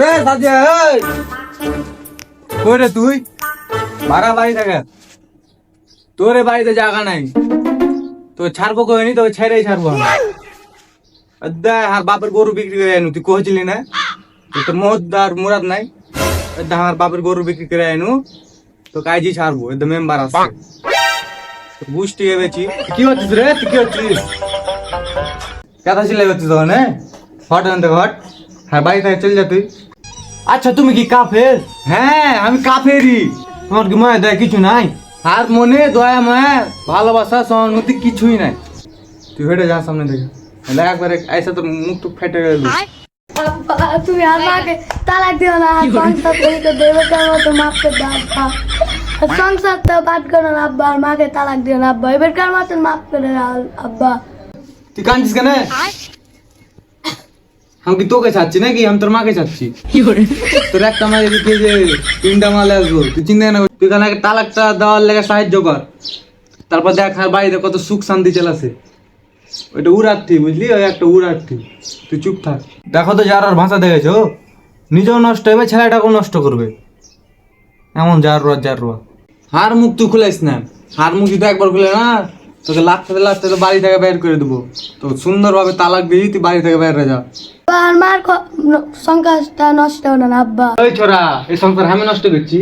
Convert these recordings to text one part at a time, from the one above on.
রে সাজিয়া, এই! কই রে তুই? মারা বাড়ি থাকে। তোরে বাড়িতে জায়গা নাই। তো ছাড়বো কইনি তো ছেড়েই ছাড়বো আর বাপের গরু বিক্রি করে আনু তুই কইছিলি না? তুই তো মোহদার মুরাদ নাই। আমার বাপের গরু বিক্রি করে আনু তো কাজই ছাড়বো একদম মেম্বার আছে। বুঝতে গেছি কি হচ্ছিস রে? তুই কি হচ্ছিস? কথা ছিল হচ্ছিস তখন হ্যাঁ? হট আনতে হট। হ্যাঁ বাড়ি থেকে চল যা তুই আচ্ছা তুমি কি কাফের হ্যাঁ আমি কাফেরই তোমার কি মনে দেয় কিছু নাই আর মনে দয়া মায়া ভালোবাসা সহানুভূতি কিছুই নাই তুই হেঁটে যা সামনে থেকে দেখ একবারে ऐसा তো মুখ টুক ফেটে গেল আব্বা, তুমি আমাকে তালাক দিও না আর সংসার থেকে দেবে কেন তো মাফ করে দাও আব্বা আর সংসার তো বাদ করো না আব্বা আর মাকে তালাক দিও না আব্বা এবার কার মতন মাফ করে দাও আব্বা তুই কাঁদছিস কেন আমি কি তোকে চাচ্ছি নাকি আমি তোর মাকে চাচ্ছি তোর একটা মাল এদিকে যে তিনটা মাল আসব তুই চিন্তা না তুই কেন আগে তালাকটা দেওয়ার লেগে সাহায্য কর তারপর দেখ আর বাড়িতে কত সুখ শান্তি চালাছে। ওইটা উড়ার্থী বুঝলি? ওই একটা উড়ার্থী তুই চুপ থাক। দেখো তো যার আর ভাষা দেখেছ। নিজেও নষ্ট হবে ছেলেটাকেও নষ্ট করবে। এমন যার রোয়া যার রোয়া। হার মুখ তুই খুলাইস না। হার মুখ যদি একবার খুলে না। তোকে লাগতে লাগতে তো বাড়ি থেকে বের করে দেবো। তো সুন্দরভাবে তালাক দিয়ে তুই বাড়ি থেকে বের হয়ে যা। আর মার সংসারটা নষ্ট হবে না আব্বা। ওই ছোরা এই সংসার আমি নষ্ট করছি।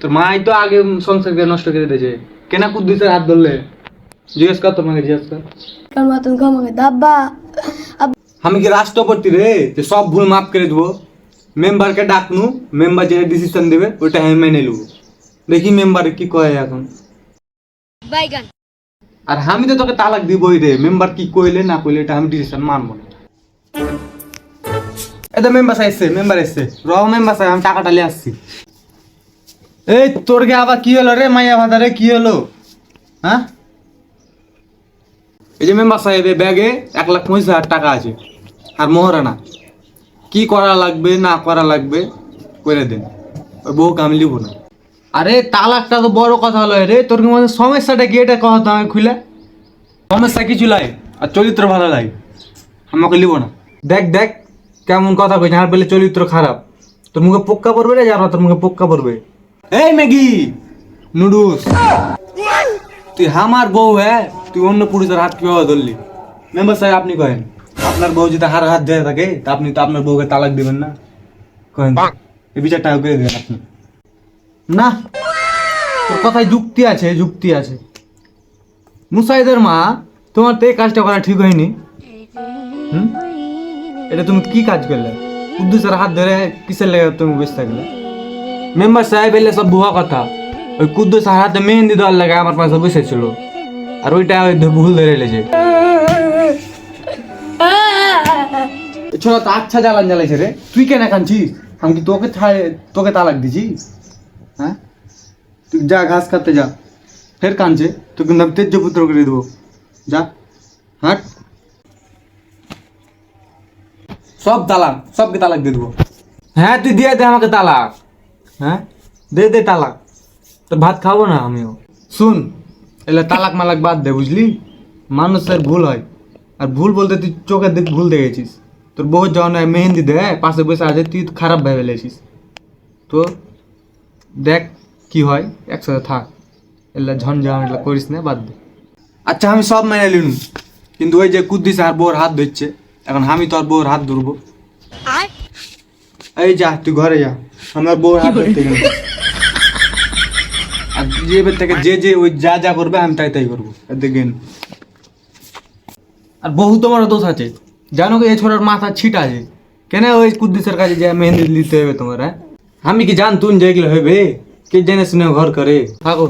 তোর মাই তো আগে সংসারকে নষ্ট করে দিয়েছে। কেনা কুদ্দুসের হাত ধরলে? জিজ্ঞেস কর তোমাকে জিজ্ঞেস কর। কার মতন আব্বা আব্বা, আমি কি রাষ্ট্রপতি রে? যে সব ভুল মাফ করে দেবো। মেম্বারকে ডাকনু মেম্বার যেটা ডিসিশন দেবে ওইটা আমি মেনে নেব। দেখি মেম্বার কি কয় এখন। আর আমি তো তোকে তালাক দিবই রে। মেম্বার কি কইলে, না কইলে এটা আমি ডিসিশন মানবো না। এটা মেম্বার এসছে মেম্বার এসছে র মেম্বার সাহেব আমি টাকাটা নিয়ে আসছি। এই, তোর গে আবার কি হলো রে? মাইয়া ভাতারে কি হলো? হ্যাঁ? এই যে মেম্বার সাহেব ব্যাগে এক লাখ পঁচিশ হাজার টাকা আছে, আর মোহরানা। কি করা লাগবে, না করা লাগবে করে দেন ওই বউকে আমি লিখব না। আরে তালাকটা তো বড় কথা হলো রে তোর কি মনে হয় সমস্যাটা কি? এটা কথা আমি খুলে। সমস্যা কিছু লাই আর চরিত্র ভালো লাই। আমাকে লিখব না। দেখ দেখ কেমন কথা কইছে আর বলে চরিত্র খারাপ। তোর মুখে পোক্কা পড়বে রে যারা তোর মুখে পোক্কা পড়বে। এই ম্যাগি নুডলস। তুই আমার বউ হ্যাঁ? তুই অন্য পুরুষের হাত কীভাবে ধরলি? মেম্বার সাহেব আপনি কহেন আপনার বউ যদি হার হাত ধরে থাকে তা আপনি তো আপনার বউকে তালাক দিবেন না। কহেন এই বিচারটা করে দেবেন আপনি। না তোর কথায় যুক্তি আছে যুক্তি আছে। মুসাইদের মা তোমার তো এই কাজটা করা ঠিক হয়নি। হুম? এটা তুমি কি কাজ করলে? কুদ্দুসের হাত ধরে কিসের লেগে তুমি বসে থাকলে? মেম্বার সাহেব এলে সব ভুয়া কথা। ওই কুদ্দুসের হাতে মেহেন্দি দেওয়ার লাগে আমার পাশে বসেছিল। আর ওইটা ওই ভুল ধরে এলেছে। ছোট আচ্ছা জ্বালান জ্বালাইছে রে। তুই কেন কানছিস আমি কি তোকে তোকে তালাক দিছি? তুই যা ঘাস খাতে যা। ফের কানছে কিন্তু আমি তেজ্য পুত্র করে দেবো। যা হাট। সব তালাক সবকে তালাক দিয়ে দেবো। হ্যাঁ তুই দিয়ে দে আমাকে তালাক। হ্যাঁ? দে দে তালাক। তো ভাত খাব না আমিও। শুন এলে তালাক মালাক বাদ দে বুঝলি? মানুষের ভুল হয়। আর ভুল বলতে তুই চোখের দিক ভুল দেখেছিস। তোর বহু যখন মেহেন্দি দে পাশে বসে আছে তুই খারাপ ভেবে লেছিস তো দেখ কি হয়? একসাথে থাক। এলা ঝঞ্ঝাট করিস না বাদ দে। আচ্ছা আমি সব মেনে লিনু কিন্তু ওই যে কুদ্দিস আর বউর হাত ধরছে এখন আমি তোর বউর হাত ধরবো। এই যা তুই ঘরে যা। আমার বউর হাত ধরতে গেল আর যে এবার থেকে যে যে ওই যা যা করবে আমি তাই তাই করব। দেখেন। আর বহু তোমার দোষ আছে। জানো কি এই ছোড়ার মাথা ছিট আছে কেন ওই কুদ্দিসের কাছে যে মেহেন্দি দিতে হবে তোমার হ্যাঁ? আমি কি জানতুন যে এগুলো হবে? কে জেনে শুনে ঘর করে থাকো